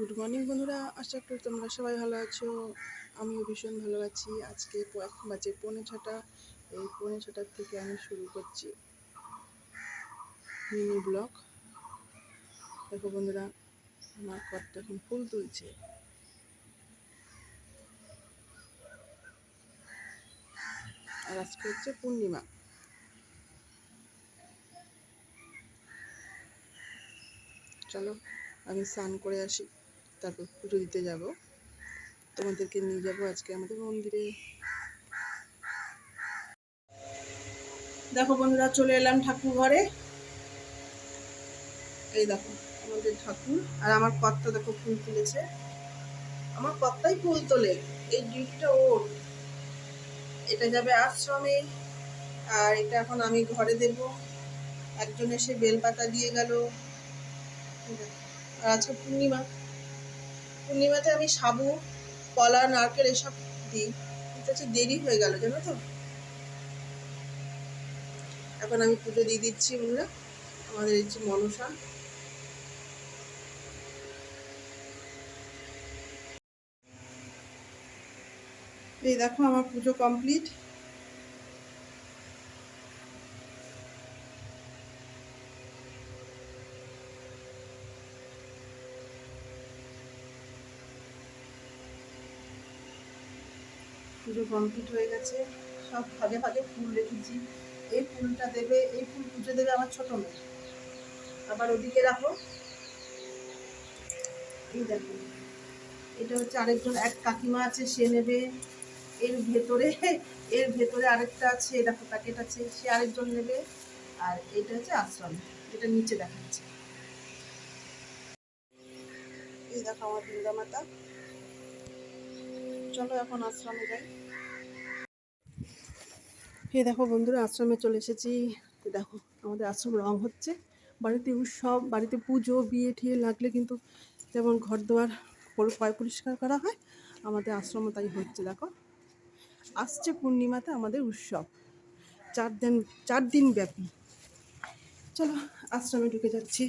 Good morning বন্ধুরা। আশা করি তোমরা সবাই ভালো আছো। আমিও ভীষণ ভালো আছি। আজকে এখন বাজে পৌনে ছটা। এই পৌনে ছটার থেকে আমি শুরু করছি মিনি ব্লগ। দেখো বন্ধুরা, আমার কর্তা এখন ফুল তুলছে। আর আজকে হচ্ছে পূর্ণিমা। চলো, আমি স্নান করে আসি। তারপর পুজো দিতে যাব। তোমাদেরকে নিয়ে যাব আজকে আমাদের মন্দিরে। দেখো বন্ধুরা, চলে এলাম ঠাকুর ঘরে। এই দেখো, আমাদের ঠাকুর। আর আমার কর্তা দেখো ফুল তুলেছে। আমার কর্তাই ফুল তোলে। এই ডিউটিটা ওর। এটা যাবে আশ্রমে। আর এটা এখন আমি ঘরে দেব। একজন এসে বেলপাতা দিয়ে গেল। আর আজকে পূর্ণিমা। পূর্ণিমাতে আমি সাবু, কলা, নারকেল এসব দিই। কিন্তু হচ্ছে দেরি হয়ে গেল, জানো তো? এখন আমি পুজো দিয়ে দিচ্ছি বন্ধুরা আমাদের যে মনসা। এই দেখো আমার পুজো কমপ্লিট। পুজো কমপ্লিট হয়ে গেছে। সব ভাগে ভাগে ফুল রেখেছি। এই ফুলটা দেবে, এই ফুল পুজো দেবে আমার ছোট মেয়ে। আবার ওদিকে রাখো। এই দেখো। এটা হচ্ছে আরেকজন, এক কাকিমা আছে, সে নেবে। এর ভেতরে এর ভেতরে আরেকটা আছে দেখো প্যাকেট আছে। সে আরেকজন নেবে। আর এটা হচ্ছে আশ্রম এটা নিচে দেখাচ্ছে। এই দেখো আমার দুর্গা মাতা। চলো এখন আশ্রমে যাই। এই দেখো বন্ধুরা, আশ্রমে চলে এসেছি। দেখো, আমাদের আশ্রম রং হচ্ছে। বাড়িতে উৎসব, বাড়িতে পুজো, বিয়ে ঠিয়ে লাগলে কিন্তু যেমন ঘর দুয়ার পয় পরিষ্কার করা হয়, আমাদের আশ্রমও তাই হচ্ছে, দেখো। আসছে পূর্ণিমাতে আমাদের উৎসব। চার দিন চার দিন ব্যাপী। চলো, আশ্রমে ঢুকে যাচ্ছি।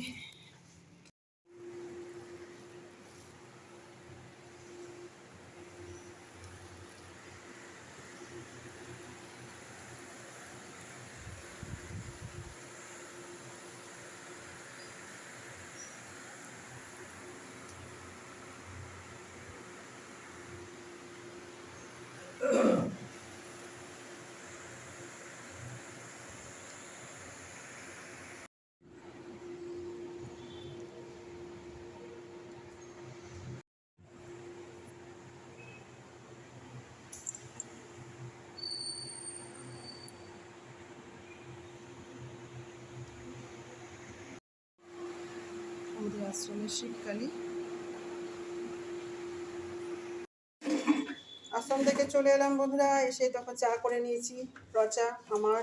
আমাদের আশ্রমের শীতকালী আশ্রম থেকে চলে এলাম বন্ধুরা, এসে তখন চা করে নিয়েছি, রচা আমার।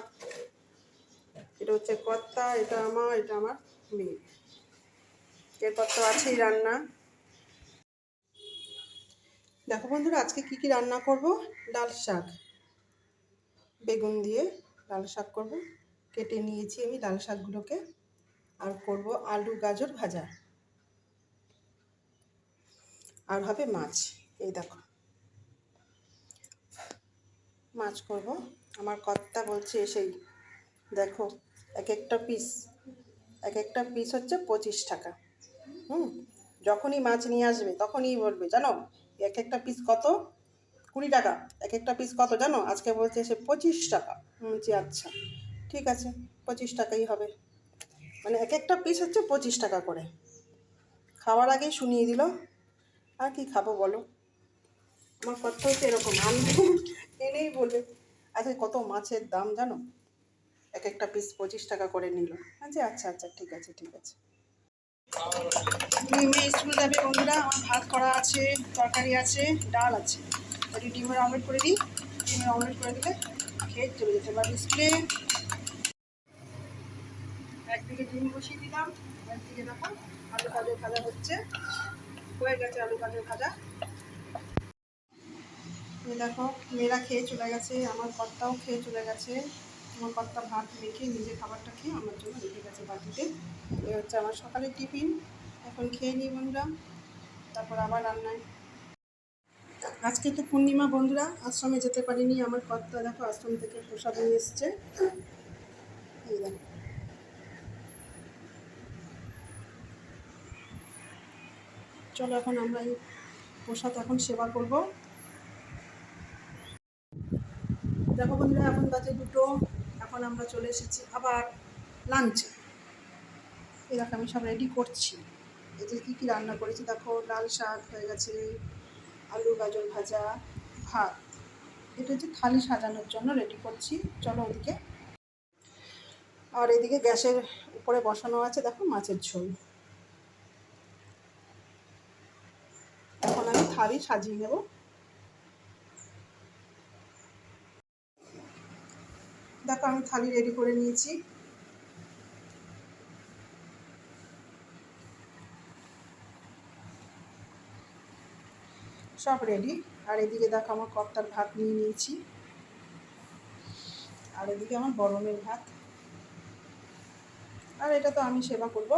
এটা হচ্ছে কর্তা, এটা আমার এটা আমার মেয়ে। এরপর তো আছেই রান্না। দেখো বন্ধুরা, আজকে কি কি রান্না করব? ডাল শাক। বেগুন দিয়ে ডাল শাক করব। কেটে নিয়েছি আমি ডাল শাকগুলোকে। আর করব আলু গাজর ভাজা। আর হবে মাছ, এই দেখো। মাছ করব। আমার কর্তা বলছে সেই দেখো এক একটা পিস এক একটা পিস হচ্ছে পঁচিশ টাকা। হুম? যখনই মাছ নিয়ে আসবে, তখনই বলবে, জানো? এক একটা পিস কত? কুড়ি টাকা। এক একটা পিস কত, জানো? আজকে বলছে সে পঁচিশ টাকা। জি আচ্ছা ঠিক আছে, পঁচিশ টাকাই হবে। মানে এক একটা পিস হচ্ছে পঁচিশ টাকা করে। খাওয়ার আগেই শুনিয়ে দিল। আর কি খাব বলো? আমার কথা হচ্ছে এরকম। এনেই বলবে আচ্ছা কত মাছের দাম জানো? এক একটা পিস পঁচিশ টাকা করে নিল। আচ্ছা আচ্ছা আচ্ছা ঠিক আছে ঠিক আছে। মেয়ে স্কুল যাবে বন্ধুরা, আমার ভাত করা আছে, তরকারি আছে, ডাল আছে। একটু ডিমের অমলেট করে দিই। ডিমের অমলেট করে দিলে খেয়ে চলে যেতে পারবে স্কুলে একদিকে ডিম বসিয়ে দিলাম, একদিকে দেখো, আলু গাজর ভাজা হচ্ছে। হয়ে গেছে আলু গাজর ভাজা। দেখো, মেয়েরা খেয়ে চলে গেছে, আমার কর্তাও খেয়ে চলে গেছে। আমার কর্তা ভাত রেখে নিজে খাবারটা খেয়ে আমার জন্য রেখে গেছে বাটিতে। এ হচ্ছে আমার সকালের টিফিন। এখন খেয়ে নিই বন্ধুরা, তারপর আবার রান্নায়। আজকে তো পূর্ণিমা বন্ধুরা, আশ্রমে যেতে পারিনি, আমার কর্তা দেখো আশ্রম থেকে প্রসাদ নিয়ে এসছে। চলো এখন আমরা এই প্রসাদ এখন সেবা করব। দেখো বন্ধুরা, এখন বাজে দুটো। এখন আমরা চলে এসেছি আবার লাঞ্চে এরকম আমি সব রেডি করছি। যে কী কী রান্না করেছি, দেখো, লাল শাক হয়ে গেছে, আলু, গাজর ভাজা, ভাত। এটা হচ্ছে থালি সাজানোর জন্য রেডি করছি। চলো ওদিকে। আর এদিকে গ্যাসের উপরে বসানো আছে, দেখো, মাছের ঝোল। এখন আমি থালি সাজিয়ে নেব। দেখো, আমি থালি রেডি করে নিয়েছি। সব রেডি আর এদিকে দেখো, আমার কর্তার ভাত নিয়ে নিয়েছি। আর এদিকে আমার গরমের ভাত। আর এটা তো আমি সেবা করব।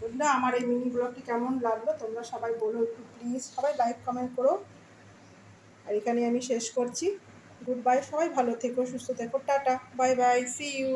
বুঝলা আমার এই মিনি ব্লগটি কেমন লাগল? তোমরা সবাই বলো একটু প্লিজ সবাই লাইক কমেন্ট করো। আর এখানে আমি শেষ করছি। গুড বাই সবাই ভালো থেকো সুস্থ থেকো tata bye bye see you